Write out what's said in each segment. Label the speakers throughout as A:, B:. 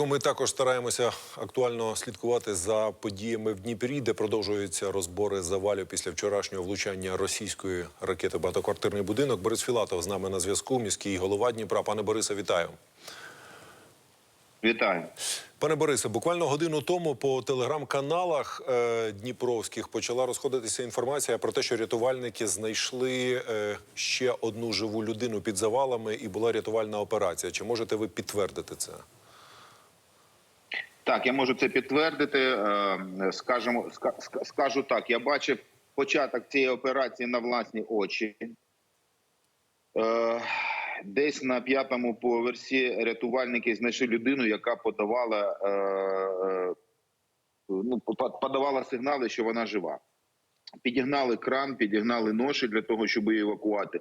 A: Ми також стараємося актуально слідкувати за подіями в Дніпрі, де продовжуються розбори завалів після вчорашнього влучання російської ракети багатоквартирний будинок. Борис Філатов з нами на зв'язку. Міський голова Дніпра. Пане Борисе, вітаю.
B: Вітаю.
A: Пане Борисе, буквально годину тому по телеграм-каналах е, Дніпровських почала розходитися інформація про те, що рятувальники знайшли е, ще одну живу людину під завалами, і була рятувальна операція. Чи можете ви підтвердити це?
B: Так, я можу це підтвердити. Е, Скажемо, ска- ска- скажу так. Я бачив початок цієї операції на власні очі. Е, Десь на п'ятому поверсі рятувальники знайшли людину, яка подавала, е, ну, подавала сигнали, що вона жива. Підігнали кран, підігнали ноші для того, щоб її евакувати.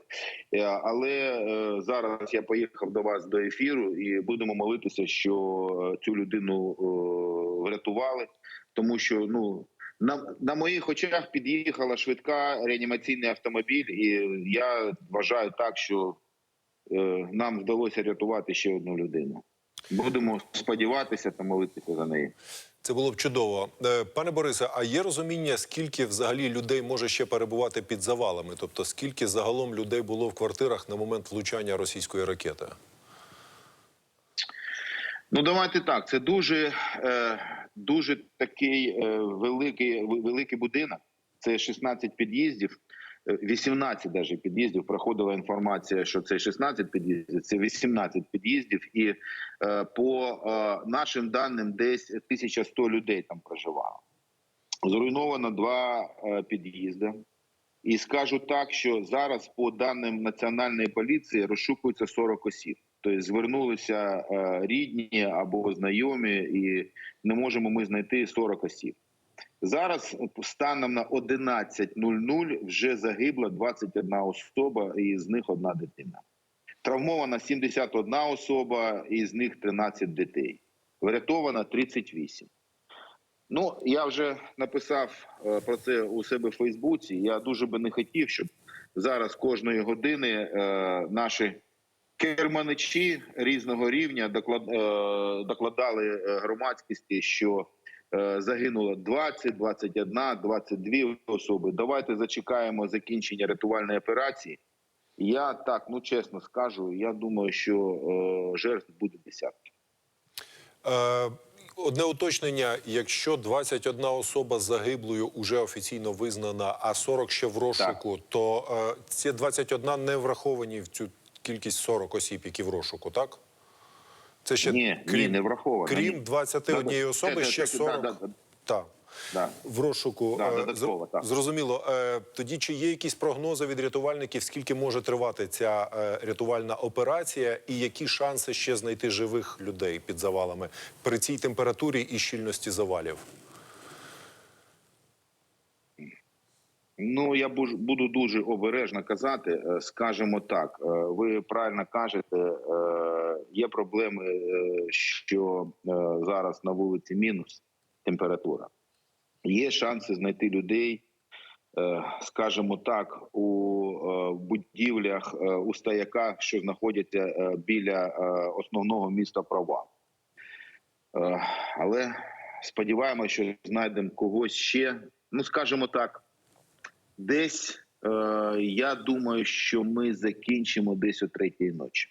B: Е, Але е, зараз я поїхав до вас до ефіру і будемо молитися, що е, цю людину врятували, тому що ну. На, на моїх очах під'їхала швидка реанімаційний автомобіль, і я вважаю так, що нам вдалося рятувати ще одну людину. Будемо сподіватися та молитися за неї.
A: Це було б чудово. Е, Пане Борисе, а є розуміння, скільки взагалі людей може ще перебувати під завалами? Тобто, скільки загалом людей було в квартирах на момент влучання російської ракети?
B: Ну давайте так. Це дуже, е, дуже такий е, великий, великий будинок. Це 16 під'їздів, 18 даже під'їздів. Проходила інформація, що це 16 під'їздів, це 18 під'їздів, і е, по е, нашим даним, десь 1100 людей там проживало. Зруйновано два е, під'їзди. І скажу так, що зараз, по даним національної поліції, розшукується 40 осіб. Тобто звернулися рідні або знайомі, і не можемо ми знайти 40 осіб. Зараз станом на 11.00 вже загибла 21 особа, і з них одна дитина. Травмована 71 особа, і з них 13 дітей. Врятовано 38. Ну, я вже написав е, про це у себе в Фейсбуці. Я дуже би не хотів, щоб зараз кожної години е, наші керманичі різного рівня е, докладали громадськості, що загинуло 20, 21, 22 особи. Давайте зачекаємо закінчення рятувальної операції. Я так, ну чесно скажу, я думаю, що е, жертв буде десятки.
A: Е, Одне уточнення: якщо 21 особа загиблою уже офіційно визнана, а 40 ще в розшуку, то е, ці 21 не враховані в цю кількість 40 осіб, які в розшуку, так? Це ще
B: Ні, ні, не враховано.
A: крім
B: Ні.
A: 21
B: Це-
A: особи,
B: це-
A: ще 40.
B: да, да,
A: Так.
B: да.
A: В розшуку
B: Да,
A: Е,
B: так.
A: зрозуміло. Е, Тоді чи є якісь прогнози від рятувальників, скільки може тривати ця е, рятувальна операція, і які шанси ще знайти живих людей під завалами при цій температурі і щільності завалів?
B: Ну я буду дуже обережно казати. Скажемо так, ви правильно кажете, є проблеми, е, що е, зараз на вулиці мінус температура. Є шанси знайти людей, е, скажімо так, у будівлях, у стояках, що знаходяться біля основного міста Права. Але сподіваємося, що знайдемо когось ще. Ну, скажімо так, десь я думаю, що ми закінчимо десь о третій ночі.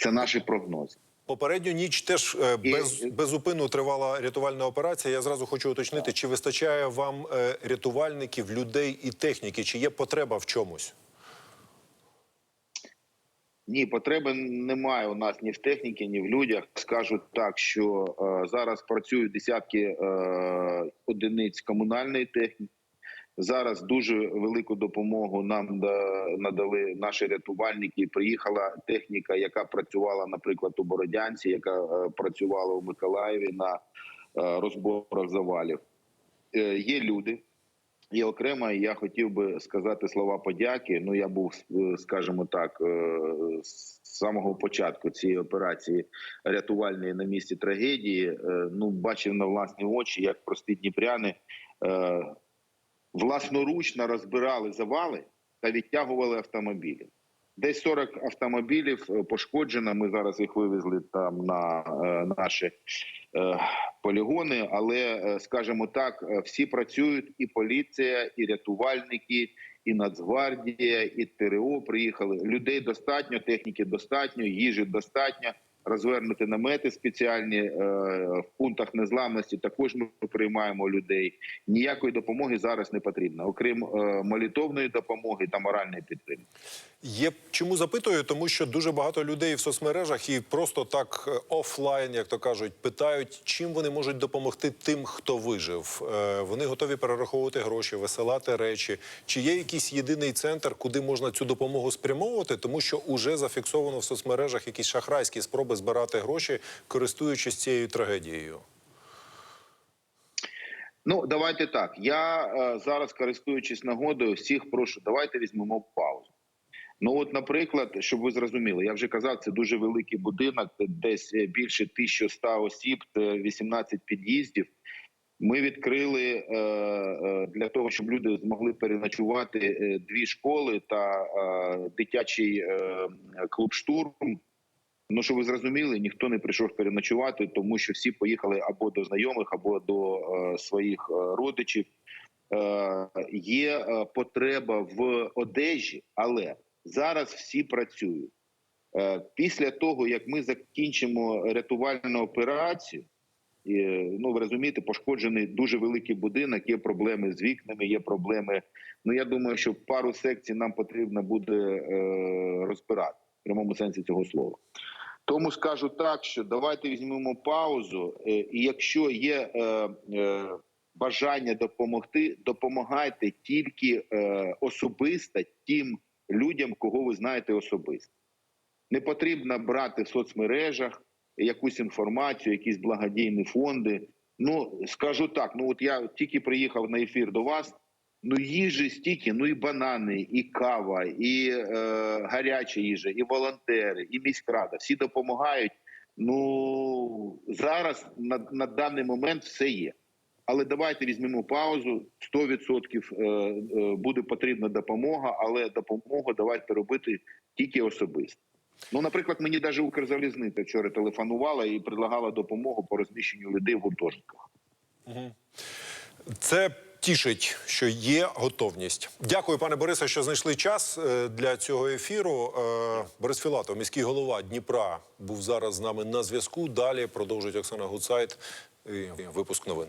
B: Це наші прогнози.
A: Попередню ніч теж е,
B: І-
A: без, безупину тривала рятувальна операція. Я зразу хочу уточнити, чи вистачає вам е, рятувальників, людей і техніки, чи є потреба в чомусь?
B: Ні, потреби немає у нас ні в техніці, ні в людях. Скажу так, що е, зараз працюють десятки е, одиниць комунальної техніки. Зараз дуже велику допомогу нам надали наші рятувальники. Приїхала техніка, яка працювала, наприклад, у Бородянці, яка е, працювала у Миколаєві на е, розборах завалів. Е, Є люди, і окремо я хотів би сказати слова подяки. Ну я був, скажімо так, з самого початку цієї операції рятувальної на місці трагедії. Ну, бачив на власні очі, як прості дніпряни власноручно розбирали завали та відтягували автомобілі. Десь 40 автомобілів е, пошкоджено. Ми зараз їх вивезли там на е, наші е, полігони. Але скажімо так, всі працюють: і поліція, і рятувальники, і Нацгвардія, і ТРО приїхали. Людей достатньо, техніки достатньо, їжі достатньо. Розвернути намети спеціальні е, в пунктах незламності. Також ми приймаємо людей. Ніякої допомоги зараз не потрібно, окрім е, молитовної допомоги та моральної підтримки.
A: Є чому запитую, тому що дуже багато людей в соцмережах і просто так е, офлайн, як то кажуть, питають, чим вони можуть допомогти тим, хто вижив. Е, Вони готові перераховувати гроші, висилати речі. Чи є якийсь єдиний центр, куди можна цю допомогу спрямовувати? Тому що уже зафіксовано в соцмережах якісь шахрайські спроби збирати гроші, користуючись цією трагедією.
B: Ну давайте так. Я е, зараз, користуючись нагодою, всіх прошу, давайте візьмемо паузу. Ну, от, наприклад, щоб ви зрозуміли, я вже казав, це дуже великий будинок, десь е, більше 1100 осіб, це 18 під'їздів. Ми відкрили е, е, для того, щоб люди змогли переночувати дві школи та дитячий клуб штурм. Ну, щоб ви зрозуміли, ніхто не прийшов переночувати, тому що всі поїхали або до знайомих, або до своїх родичів. Є потреба в одежі, але зараз всі працюють. Е, після того, як ми закінчимо рятувальну операцію, ну ви розумієте, пошкоджений дуже великий будинок, є проблеми з вікнами, є проблеми. Ну я думаю, що пару секцій нам потрібно буде е, розбирати в прямому сенсі цього слова. Тому скажу так, що давайте візьмемо паузу, е, і якщо є бажання допомогти, допомагайте тільки особисто тим людям, кого ви знаєте особисто. Не потрібно брати в соцмережах якусь інформацію, якісь благодійні фонди. Ну скажу так: ну от я тільки приїхав на ефір до вас. Ну, їжі стільки, ну і банани, і кава, і е, гаряча їжа, і волонтери, і міськрада. Всі допомагають. Ну зараз на, на даний момент все є. Але давайте візьмемо паузу. 100% е, е, буде потрібна допомога, але допомогу давайте робити тільки особисто. Ну, наприклад, мені навіть Укрзалізниця вчора телефонувала і предлагала допомогу по розміщенню людей в гуртожитках.
A: Це тішить, що є готовність. Дякую, пане Борисе, що знайшли час е, для цього ефіру. Борис Філатов, міський голова Дніпра, був зараз з нами на зв'язку. Далі продовжить Оксана Гуцайт випуск новин.